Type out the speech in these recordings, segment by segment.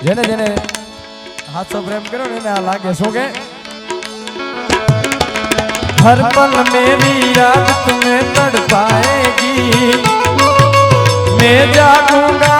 જેને જેને હાથો પ્રેમ કર્યો ને એને આ લાગે શું કે हर पल मेरी याद तुम्हें तड़पाएगी मैं जागूंगा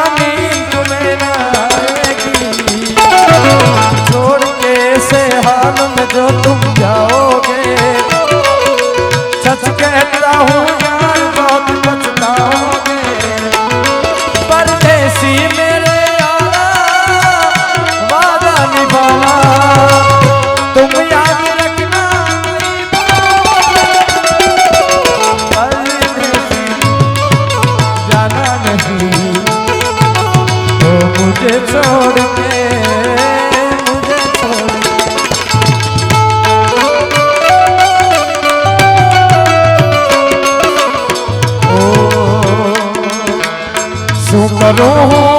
શું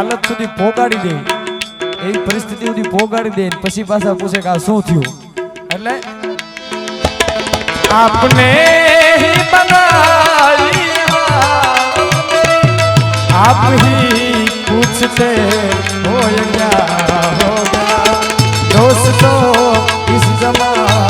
હાલત સુધી પોગાડી દે એવી પરિસ્થિતિ સુધી પોગાડી દે ને પછી પાછા પૂછે કે આ શું થયું એટલે આપને ही बनाई आप ही पूछते हो ये क्या होगा दोस्तों इस जमाने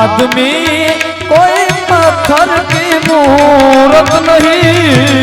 आदमी कोई पत्थर की मूरत नहीं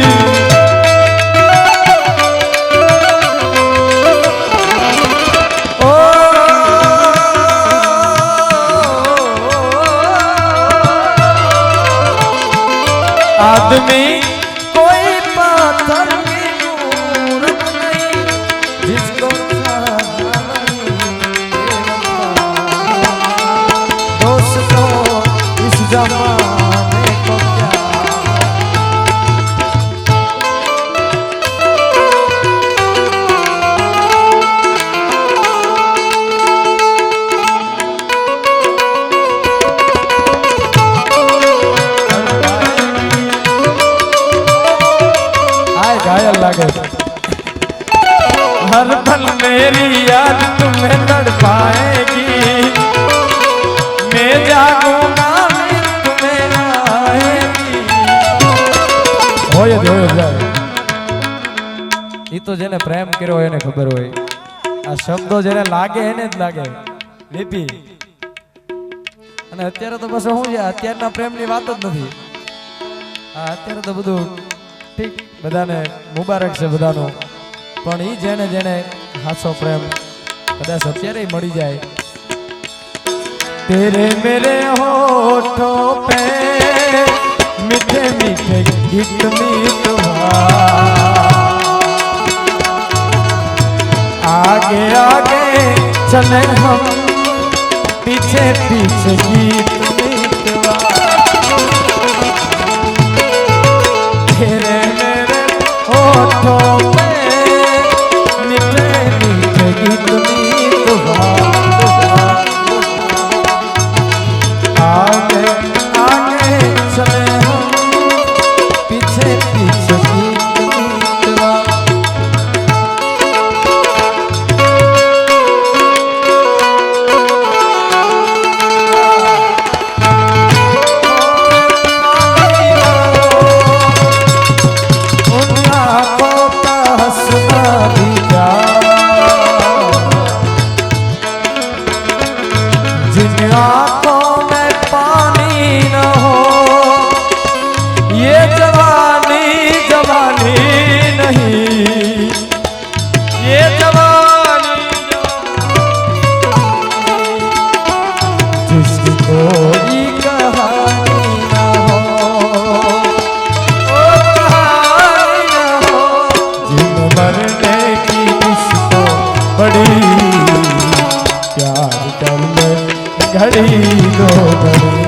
ખબર હોય. આ શબ્દો જેને લાગે એને જ લાગે. લીપી. અને અત્યારે તો બસ શું છે? અત્યારના પ્રેમની વાત જ નથી. આ અત્યારે તો બધું ઠીક બધાને મુબારક છે બધાનો. પણ એ જેને જેને હાસો પ્રેમ કદાચ અત્યારે મળી જાય. તેરે મેરે હોઠો પે મીઠે મીઠે ગીત મીઠવા. आगे आगे चले हम पीछे पीछे गीत ઘડી દો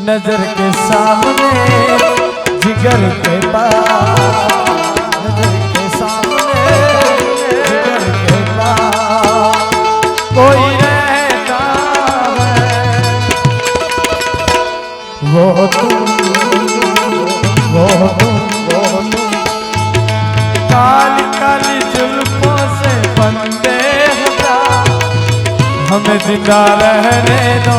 नज़र के सामने, जिगर के पास, नज़र के सामने, जिगर के पास, कोई रहता है। वो तुम वो तुम वो तुम काली काली जुल्फों से बंदे हमें ज़िंदा रहने दो।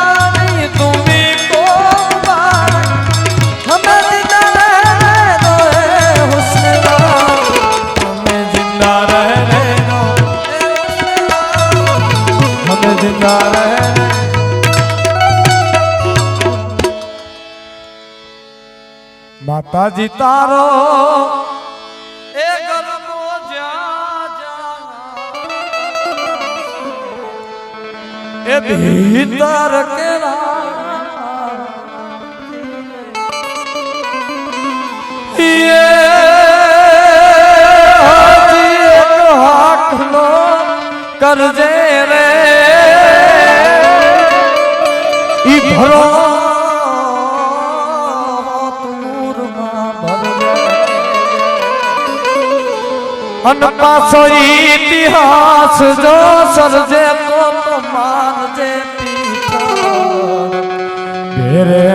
માતાજી તારો એ ગરમો એ ભીતર કેરા કરજે રે. ઈ ભરો અન પાછો ઇતિહાસ જો સર્જે તો તો માનજે ઘેરે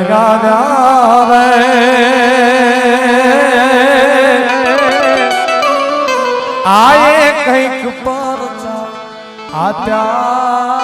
કંઈક પર આત્યા